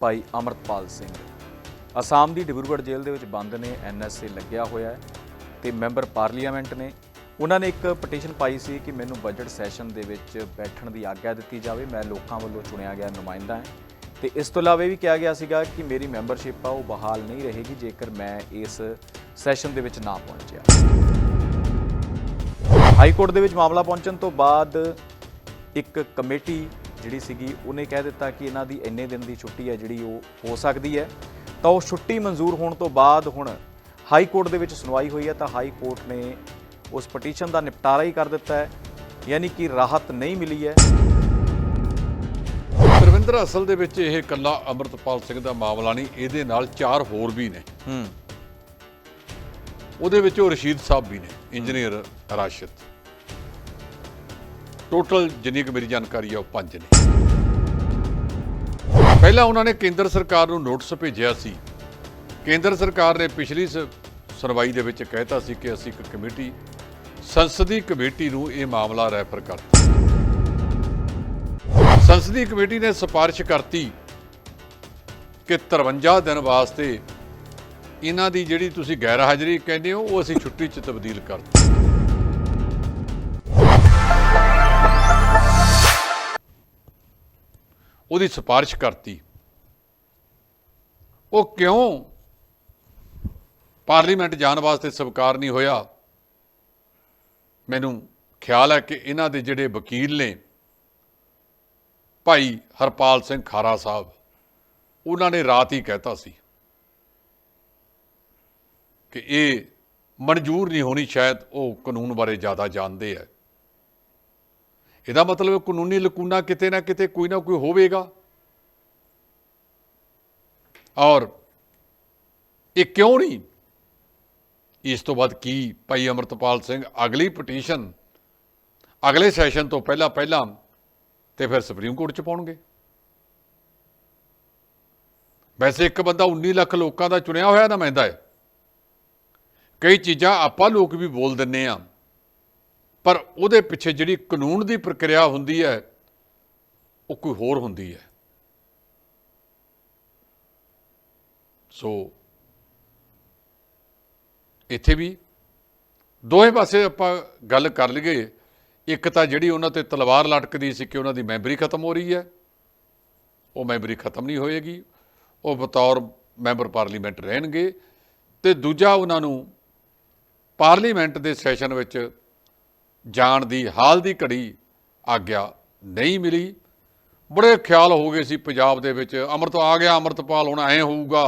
ਭਾਈ ਅਮਰਤਪਾਲ ਸਿੰਘ। ਅਸਾਮ ਦੀ ਡਿਬਰੂਗੜ੍ਹ ਜੇਲ੍ਹ ਦੇ ਵਿੱਚ ਬੰਦ ਨੇ ਐਨਐਸਏ ਲੱਗਿਆ ਹੋਇਆ ਹੈ ਤੇ ਮੈਂਬਰ ਪਾਰਲੀਮੈਂਟ ਨੇ। ਉਹਨਾਂ ਨੇ ਇੱਕ ਪਟੀਸ਼ਨ ਪਾਈ ਸੀ ਕਿ ਮੈਨੂੰ ਬਜਟ ਸੈਸ਼ਨ ਦੇ ਵਿੱਚ ਬੈਠਣ ਦੀ ਆਗਿਆ ਦਿੱਤੀ ਜਾਵੇ। ਮੈਂ ਲੋਕਾਂ ਵੱਲੋਂ ਚੁਣਿਆ ਗਿਆ ਨੁਮਾਇੰਦਾ ਹਾਂ ਤੇ ਇਸ ਤੋਂ ਇਲਾਵਾ ਇਹ ਵੀ ਕਿਹਾ ਗਿਆ ਸੀਗਾ ਕਿ ਮੇਰੀ ਮੈਂਬਰਸ਼ਿਪ ਆ, ਉਹ ਬਹਾਲ ਨਹੀਂ ਰਹੇਗੀ ਜੇਕਰ ਮੈਂ ਇਸ ਸੈਸ਼ਨ ਦੇ ਵਿੱਚ ਨਾ ਪਹੁੰਚਿਆ। ਹਾਈ ਕੋਰਟ ਦੇ ਵਿੱਚ ਮਾਮਲਾ ਪਹੁੰਚਣ ਤੋਂ ਬਾਅਦ ਇੱਕ ਕਮੇਟੀ ਜਿਹੜੀ ਸੀਗੀ ਉਹਨੇ ਕਹਿ ਦਿੱਤਾ ਕਿ ਇਹਨਾਂ ਦੀ ਇੰਨੇ ਦਿਨ ਦੀ ਛੁੱਟੀ ਹੈ ਜਿਹੜੀ ਉਹ ਹੋ ਸਕਦੀ ਹੈ। ਤਾਂ ਉਹ ਛੁੱਟੀ ਮਨਜ਼ੂਰ ਹੋਣ ਤੋਂ ਬਾਅਦ ਹੁਣ ਹਾਈ ਕੋਰਟ ਦੇ ਵਿੱਚ ਸੁਣਵਾਈ ਹੋਈ ਹੈ ਤਾਂ ਹਾਈ ਕੋਰਟ ਨੇ ਉਸ ਪਟੀਸ਼ਨ ਦਾ ਨਿਪਟਾਰਾ ਹੀ ਕਰ ਦਿੱਤਾ ਹੈ ਯਾਨੀ ਕਿ ਰਾਹਤ ਨਹੀਂ ਮਿਲੀ ਹੈ। ਰਵਿੰਦਰ ਅਸਲ ਦੇ ਵਿੱਚ ਇਹ ਇਕੱਲਾ ਅਮਰਤਪਾਲ ਸਿੰਘ ਦਾ ਮਾਮਲਾ ਨਹੀਂ ਇਹਦੇ ਨਾਲ ਚਾਰ ਹੋਰ ਵੀ ਨੇ। ਹੂੰ। ਉਹਦੇ ਵਿੱਚ ਉਹ ਰਸ਼ੀਦ ਸਾਹਿਬ ਵੀ ਨੇ ਇੰਜੀਨੀਅਰ ਰਾਸ਼ਿਦ। ਟੋਟਲ ਜਿੰਨੀ ਕੁ ਮੇਰੀ ਜਾਣਕਾਰੀ ਆ, ਉਹ ਪੰਜ ਨੇ। ਪਹਿਲਾਂ ਉਹਨਾਂ ਨੇ ਕੇਂਦਰ ਸਰਕਾਰ ਨੂੰ ਨੋਟਿਸ ਭੇਜਿਆ ਸੀ। ਕੇਂਦਰ ਸਰਕਾਰ ਨੇ ਪਿਛਲੀ ਸ- ਸੁਣਵਾਈ ਦੇ ਵਿੱਚ ਕਹਿਤਾ ਸੀ ਕਿ ਅਸੀਂ ਇੱਕ ਕਮੇਟੀ, ਸੰਸਦੀ ਕਮੇਟੀ ਨੂੰ ਇਹ ਮਾਮਲਾ ਰੈਫਰ ਕਰਤਾ ਸੰਸਦੀ ਕਮੇਟੀ ਨੇ ਸਿਫਾਰਿਸ਼ ਕਰਤੀ ਕਿ 53 ਦਿਨ ਵਾਸਤੇ ਇਹਨਾਂ ਦੀ ਜਿਹੜੀ ਤੁਸੀਂ ਗੈਰ ਹਾਜ਼ਰੀ ਕਹਿੰਦੇ ਹੋ, ਉਹ ਅਸੀਂ ਛੁੱਟੀ 'ਚ ਤਬਦੀਲ ਕਰ ਉਹਦੀ ਸਿਫਾਰਿਸ਼ ਕਰਤੀ। ਉਹ ਕਿਉਂ ਪਾਰਲੀਮੈਂਟ ਜਾਣ ਵਾਸਤੇ ਸਵੀਕਾਰ ਨਹੀਂ ਹੋਇਆ? ਮੈਨੂੰ ਖਿਆਲ ਹੈ ਕਿ ਇਹਨਾਂ ਦੇ ਜਿਹੜੇ ਵਕੀਲ ਨੇ, ਭਾਈ ਹਰਪਾਲ ਸਿੰਘ ਖਾਰਾ ਸਾਹਿਬ, ਉਹਨਾਂ ਨੇ ਰਾਤ ਹੀ ਕਹਿਤਾ ਸੀ ਕਿ ਇਹ ਮਨਜ਼ੂਰ ਨਹੀਂ ਹੋਣੀ, ਸ਼ਾਇਦ ਉਹ ਕਾਨੂੰਨ ਬਾਰੇ ਜ਼ਿਆਦਾ ਜਾਣਦੇ ਹੈ। ਇਹਦਾ ਮਤਲਬ ਕਾਨੂੰਨੀ ਲਕੂਨਾ ਕਿਤੇ ਨਾ ਕਿਤੇ ਕੋਈ ਨਾ ਕੋਈ ਹੋਵੇਗਾ। ਔਰ ਇਹ ਕਿਉਂ ਨਹੀਂ? ਇਸ ਤੋਂ ਬਾਅਦ ਕੀ ਭਾਈ ਅਮਰਤਪਾਲ ਸਿੰਘ ਅਗਲੀ ਪਟੀਸ਼ਨ ਅਗਲੇ ਸੈਸ਼ਨ ਤੋਂ ਪਹਿਲਾਂ ਪਹਿਲਾਂ ਤੇ ਫਿਰ ਸੁਪਰੀਮ ਕੋਰਟ ਚ ਪਾਉਣਗੇ। ਵੈਸੇ ਇੱਕ ਬੰਦਾ 19 ਲੱਖ ਲੋਕਾਂ ਦਾ ਚੁਣਿਆ ਹੋਇਆ ਨਾ ਨੁਮਾਇੰਦਾ ਹੈ। ਕਈ ਚੀਜ਼ਾਂ ਆਪਾਂ ਲੋਕ ਵੀ ਬੋਲ ਦਿੰਨੇ ਆ ਪਰ ਉਹਦੇ ਪਿੱਛੇ ਜਿਹੜੀ ਕਾਨੂੰਨ ਦੀ ਪ੍ਰਕਿਰਿਆ ਹੁੰਦੀ ਹੈ, ਉਹ ਕੋਈ ਹੋਰ ਹੁੰਦੀ ਹੈ। ਸੋ ਇੱਥੇ ਵੀ ਦੋਵੇਂ ਪਾਸੇ ਆਪਾਂ ਗੱਲ ਕਰ ਲਈਏ। ਇੱਕ ਤਾਂ ਜਿਹੜੀ ਉਹਨਾਂ ਤੇ ਤਲਵਾਰ ਲਟਕਦੀ ਸੀ ਕਿ ਉਹਨਾਂ ਦੀ ਮੈਂਬਰੀ ਖਤਮ ਹੋ ਰਹੀ ਹੈ, ਉਹ ਮੈਂਬਰੀ ਖਤਮ ਨਹੀਂ ਹੋਏਗੀ। ਉਹ ਬਤੌਰ ਮੈਂਬਰ ਪਾਰਲੀਮੈਂਟ ਰਹਿਣਗੇ ਤੇ ਦੂਜਾ ਉਹਨਾਂ ਨੂੰ ਪਾਰਲੀਮੈਂਟ ਦੇ ਸੈਸ਼ਨ ਵਿੱਚ ਜਾਣ ਦੀ ਹਾਲ ਦੀ ਘੜੀ ਆਗਿਆ ਨਹੀਂ ਮਿਲੀ। ਬੜੇ ਖਿਆਲ ਹੋ ਗਏ ਸੀ ਪੰਜਾਬ ਦੇ ਵਿੱਚ ਅੰਮ੍ਰਿਤ ਆ ਗਿਆ ਅੰਮ੍ਰਿਤਪਾਲ ਹੁਣ ਐ ਹੋਊਗਾ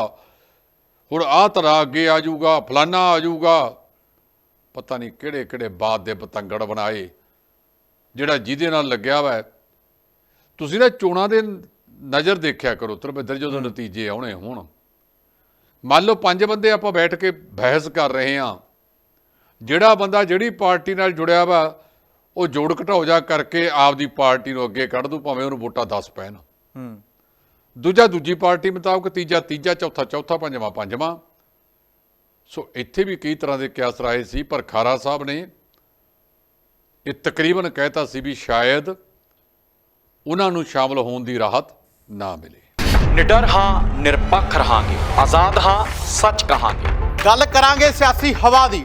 ਹੁਣ ਆਹ ਤਰ੍ਹਾਂ ਅੱਗੇ ਆ ਜਾਊਗਾ ਫਲਾਨਾ ਆ ਜਾਊਗਾ। ਪਤਾ ਨਹੀਂ ਕਿਹੜੇ ਕਿਹੜੇ ਬਾਤ ਦੇ ਪਤੰਗੜ ਬਣਾਏ ਜਿਹੜਾ ਜਿਹਦੇ ਨਾਲ ਲੱਗਿਆ ਵਾ। ਤੁਸੀਂ ਨਾ ਚੋਣਾਂ ਦੇ ਨਜ਼ਰ ਦੇਖਿਆ ਕਰੋ ਧਰਮਿੰਦਰ ਜਦੋਂ ਨਤੀਜੇ ਆਉਣੇ ਹੋਣ। ਮੰਨ ਲਓ ਪੰਜ ਬੰਦੇ ਆਪਾਂ ਬੈਠ ਕੇ ਬਹਿਸ ਕਰ ਰਹੇ ਹਾਂ ਜਿਹੜਾ ਬੰਦਾ ਜਿਹੜੀ ਪਾਰਟੀ ਨਾਲ ਜੁੜਿਆ ਵਾ ਉਹ ਜੋੜ ਘਟਾਓ ਜਾ ਕਰਕੇ ਆਪਦੀ ਪਾਰਟੀ ਨੂੰ ਅੱਗੇ ਕੱਢ ਦੂ ਭਾਵੇਂ ਉਹਨੂੰ ਵੋਟਾਂ 10 ਪੈਣ। ਹੂੰ। ਦੂਜਾ ਦੂਜੀ ਪਾਰਟੀ ਮੁਤਾਬਕ ਤੀਜਾ ਤੀਜਾ ਚੌਥਾ ਚੌਥਾ ਪੰਜਵਾਂ ਪੰਜਵਾਂ। ਸੋ ਇੱਥੇ ਵੀ ਕਈ ਤਰ੍ਹਾਂ ਦੇ ਕਿਆਸ ਰਾਏ ਸੀ ਪਰ ਖਾਰਾ ਸਾਹਿਬ ਨੇ ਇਹ ਤਕਰੀਬਨ ਕਹਿਤਾ ਸੀ ਵੀ ਸ਼ਾਇਦ ਉਹਨਾਂ ਨੂੰ ਸ਼ਾਮਲ ਹੋਣ ਦੀ ਰਾਹਤ ਨਾ ਮਿਲੇ। ਨਿਡਰ ਹਾਂ ਨਿਰਪੱਖ ਰਹਾਂਗੇ। ਆਜ਼ਾਦ ਹਾਂ ਸੱਚ ਕਹਾਂਗੇ। ਗੱਲ ਕਰਾਂਗੇ ਸਿਆਸੀ ਹਵਾ ਦੀ।